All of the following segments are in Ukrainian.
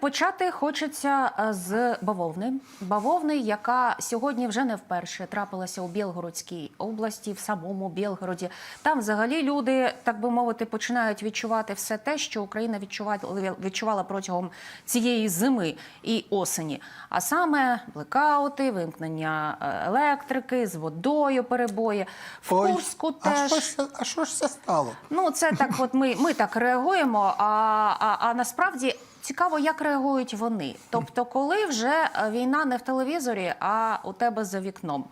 Почати хочеться е, з бавовни. Бавовни, яка сьогодні вже не вперше трапилася у Білгородській області, в самому Білгороді. Там взагалі люди, так би мовити, починають відчувати все те, що Україна відчувала, протягом цієї зими і осені. А саме блекаути, вимкнення е, електрики, з водою перебої. В Ой, Курську а теж. що а що ж це стало? Ну, це так, от ми, ми так реагуємо. А, а, а насправді цікаво, як реагують вони. Тобто, коли вже е, війна не в телевізорі, а у тебе за вікном.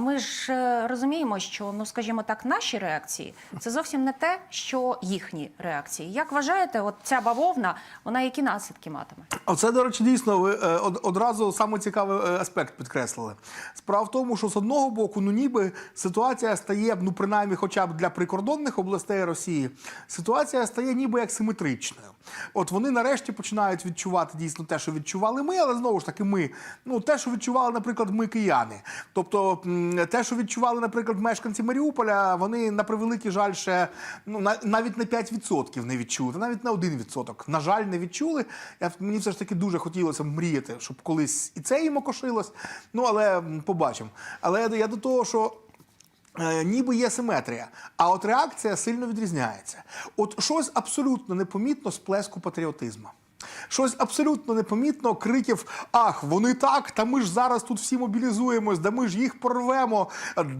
Ми ж е, розуміємо, що ну, скажімо так, наші реакції це зовсім не те, що їхні реакції. Як вважаєте, от ця бавовна, вона які наслідки матиме? Оце, до речі, дійсно ви е, одразу саме цікавий аспект підкреслили. Справа в тому, що з одного боку, ну ніби ситуація стає, ну принаймні, хоча б для прикордонних областей Росії, ситуація стає ніби як симетричною. От вони нарешті починають відчувати дійсно те, що відчували ми, але знову ж таки, ми ну те, що відчували, наприклад, ми кияни. Тобто, те, що відчували, наприклад, мешканці Маріуполя, вони на превеликий жаль ще ну навіть на 5% не відчули, навіть на 1%. На жаль, не відчули. Я мені все ж таки дуже хотілося мріяти, щоб колись і це їм окошилось. Ну але побачимо. Але я до того, що. Е, ніби є симетрія, а от реакція сильно відрізняється. От щось абсолютно непомітно сплеску патріотизму. Щось абсолютно непомітно криків: Ах, вони так, та ми ж зараз тут всі мобілізуємось, да ми ж їх порвемо,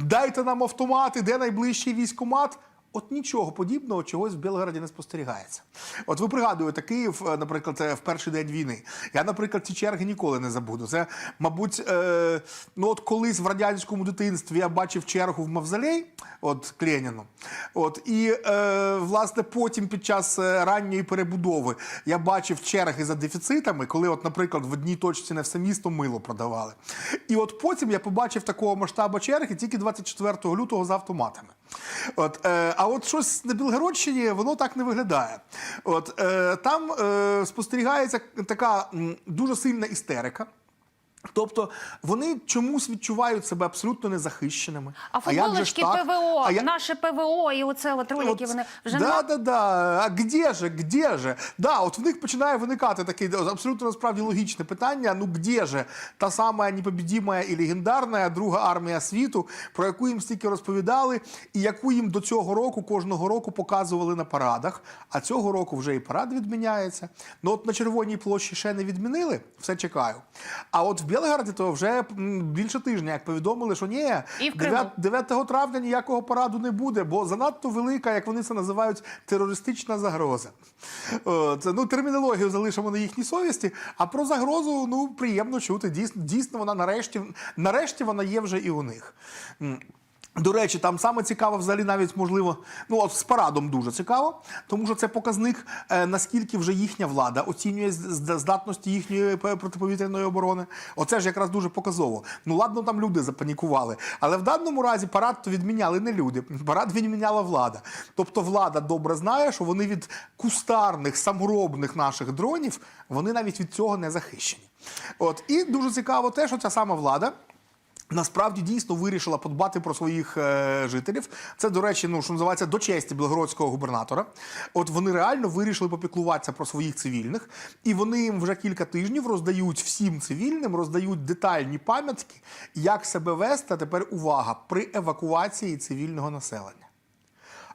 дайте нам автомати, де найближчий військомат. От нічого подібного чогось в Білгороді не спостерігається. От ви пригадуєте Київ, е, наприклад, в перший день війни. Я, наприклад, ці черги ніколи не забуду. Це, мабуть, е, ну от колись в радянському дитинстві я бачив чергу в Мавзолей, от Кленіну. От і е, власне потім під час е, ранньої перебудови я бачив черги за дефіцитами, коли, от, наприклад, в одній точці не все місто мило продавали. І от потім я побачив такого масштабу черги тільки 24 лютого з автоматами. От, е, а от щось на Білгородщині воно так не виглядає. От, е, там е, спостерігається така дуже сильна істерика. Тобто вони чомусь відчувають себе абсолютно незахищеними. А футболочки так? ПВО, А я- наше ПВО, і оце от ролики, От, вони вже да, нема- да, да. А где же, где же? Да, от в них починає виникати таке абсолютно насправді логічне питання. Ну где же та сама непобідіма і легендарна друга армія світу, про яку їм стільки розповідали, і яку їм до цього року кожного року показували на парадах. А цього року вже і парад відміняється. Ну от на Червоній площі ще не відмінили, все чекаю. А от в Білгороді то вже більше тижня, як повідомили, що ні, І в Криму. 9 9 травня ніякого параду не буде, бо занадто велика, як вони це називають, терористична загроза. Це ну, термінологію залишимо на їхній совісті. А про загрозу ну, приємно чути. Дійсно, дійсно вона нарешті, нарешті вона є вже і у них. До речі, там саме цікаво, взагалі, навіть можливо, ну от з парадом дуже цікаво, тому що це показник, е, наскільки вже їхня влада оцінює здатності їхньої протиповітряної оборони. Оце ж якраз дуже показово. Ну ладно, там люди запанікували, але в даному разі парад то відміняли не люди. Парад відміняла влада. Тобто влада добре знає, що вони від кустарних саморобних наших дронів вони навіть від цього не захищені. От і дуже цікаво те, що ця сама влада. Насправді дійсно вирішила подбати про своїх е, жителів. Це, до речі, ну що називається до честі білгородського губернатора. От вони реально вирішили попіклуватися про своїх цивільних, і вони їм вже кілька тижнів роздають всім цивільним, роздають детальні пам'ятки, як себе вести. Тепер увага при евакуації цивільного населення.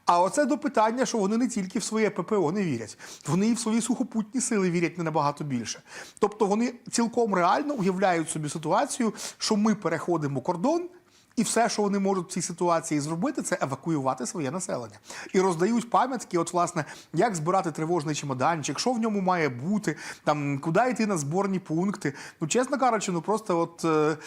А оце до питання, що вони не тільки в своє ППО не вірять, вони і в свої сухопутні сили вірять не набагато більше. Тобто вони цілком реально уявляють собі ситуацію, що ми переходимо кордон. І все, що вони можуть в цій ситуації зробити, це евакуювати своє населення. І роздають пам'ятки, от власне, як збирати тривожний чемоданчик, що в ньому має бути, там куди йти на зборні пункти. Ну, чесно кажучи, ну просто от е,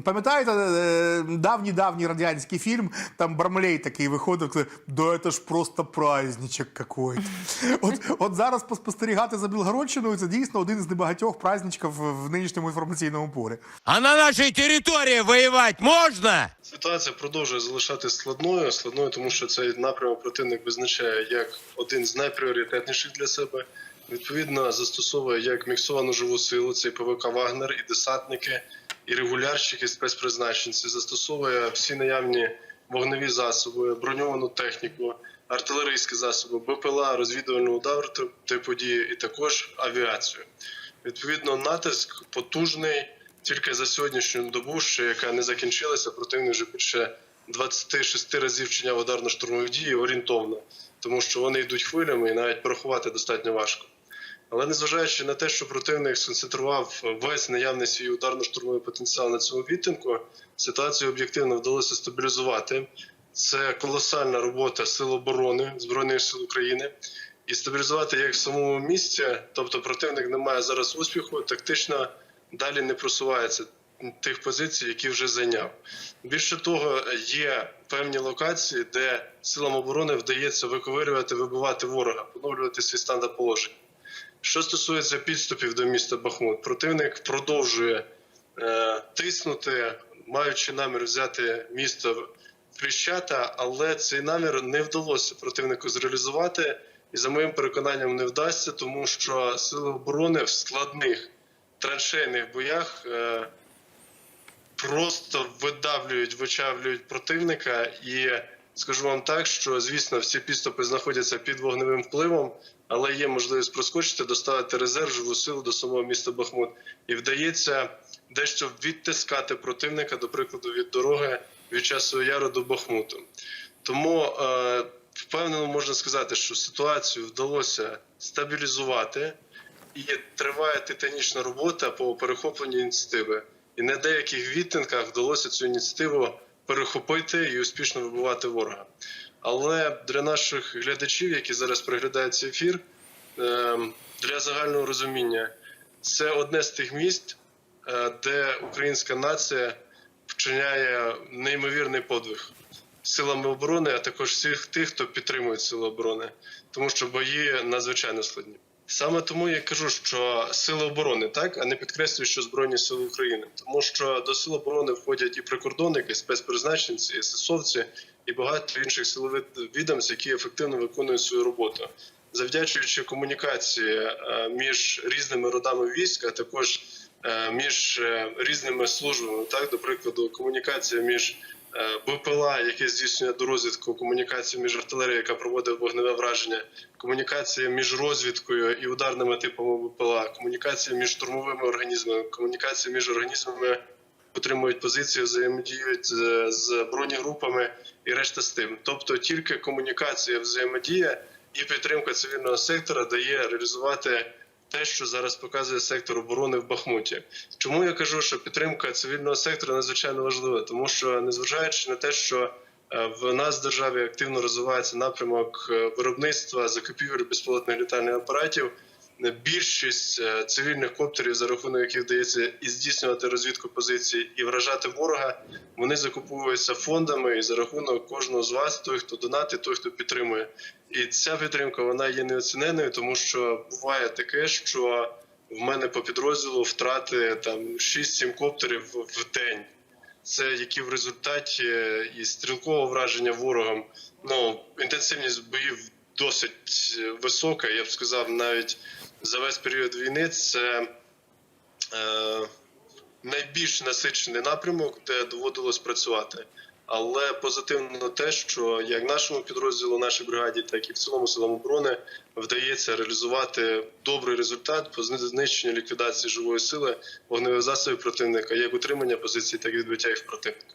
пам'ятаєте е, давній давній радянський фільм, там Бармалей такий виходив, каже, да це ж просто праздничок какой-то. От, от зараз поспостерігати за Білгородщиною це дійсно один із небагатьох праздничків в нинішньому інформаційному полі. А на нашей территории воевать можно? Ситуація продовжує залишатись складною, складною, тому що цей напрямок противник визначає як один з найпріоритетніших для себе. Відповідно, застосовує як міксовану живу силу, цей ПВК Вагнер, і десантники, і регулярщики, і спецпризначенці. Застосовує всі наявні вогневі засоби, броньовану техніку, артилерійські засоби, БПЛА, розвідувальну удар типу дії і також авіацію. Відповідно, натиск потужний тільки за сьогоднішню добу, ще яка не закінчилася, противник вже більше 26 разів вчиняв ударно-штурмові дії орієнтовно, тому що вони йдуть хвилями і навіть порахувати достатньо важко. Але незважаючи на те, що противник сконцентрував весь наявний свій ударно-штурмовий потенціал на цьому відтинку, ситуацію об'єктивно вдалося стабілізувати. Це колосальна робота Сил оборони Збройних сил України і стабілізувати як в самому місці, тобто противник не має зараз успіху, тактично далі не просувається тих позицій, які вже зайняв. Більше того, є певні локації, де силам оборони вдається виковирювати, вибивати ворога, поновлювати свій стандарт положення. Що стосується підступів до міста Бахмут, противник продовжує е, тиснути, маючи намір взяти місто в але цей намір не вдалося противнику зреалізувати, і за моїм переконанням не вдасться, тому що сили оборони в складних траншейних боях е, просто видавлюють, вичавлюють противника. І скажу вам так, що звісно всі підступи знаходяться під вогневим впливом, але є можливість проскочити, доставити резерв, живу силу до самого міста Бахмут. І вдається дещо відтискати противника, до прикладу, від дороги від часу яру до Бахмуту. Тому е, впевнено можна сказати, що ситуацію вдалося стабілізувати і триває титанічна робота по перехопленню ініціативи. І на деяких відтинках вдалося цю ініціативу перехопити і успішно вибивати ворога. Але для наших глядачів, які зараз приглядають цей ефір, ем, для загального розуміння, це одне з тих місць, е, де українська нація вчиняє неймовірний подвиг силами оборони, а також всіх тих, хто підтримує сили оборони, тому що бої надзвичайно складні. Саме тому я кажу, що сили оборони, так? А не підкреслюю, що збройні сили України, тому що до сил оборони входять і прикордонники, і спецпризначенці, і сесовці, і багато інших силових відомств, які ефективно виконують свою роботу, завдячуючи комунікації е, між різними родами військ, а також е, між е, різними службами, так? До прикладу, комунікація між БПЛА, яке здійснює до розвідку, комунікація між артилерією, яка проводить вогневе враження, комунікація між розвідкою і ударними типами БПЛА, комунікація між штурмовими організмами, комунікація між організмами, отримують позиції, взаємодіють з, з бронегрупами і решта з тим. Тобто тільки комунікація, взаємодія і підтримка цивільного сектора дає реалізувати те, що зараз показує сектор оборони в Бахмуті. Чому я кажу, що підтримка цивільного сектору надзвичайно важлива, тому що незважаючи на те, що е, в нас в державі активно розвивається напрямок е, виробництва закупівель безпілотних літальних апаратів. Е, Більшість е, цивільних коптерів, за рахунок яких вдається і здійснювати розвідку позицій і вражати ворога, вони закуповуються фондами і за рахунок кожного з вас, той, хто донатить, той, хто підтримує. І ця підтримка вона є неоціненною, тому що буває таке, що в мене по підрозділу втрати там 6-7 коптерів в день. Це які в результаті і стрілкового враження ворогом. Ну інтенсивність боїв досить висока. Я б сказав, навіть за весь період війни це е, найбільш насичений напрямок, де доводилось працювати. Але позитивно те, що як нашому підрозділу, нашій бригаді, так і в цілому силам оборони вдається реалізувати добрий результат по знищенню ліквідації живої сили вогневих засобів противника, як утримання позицій, так і відбиття їх противника.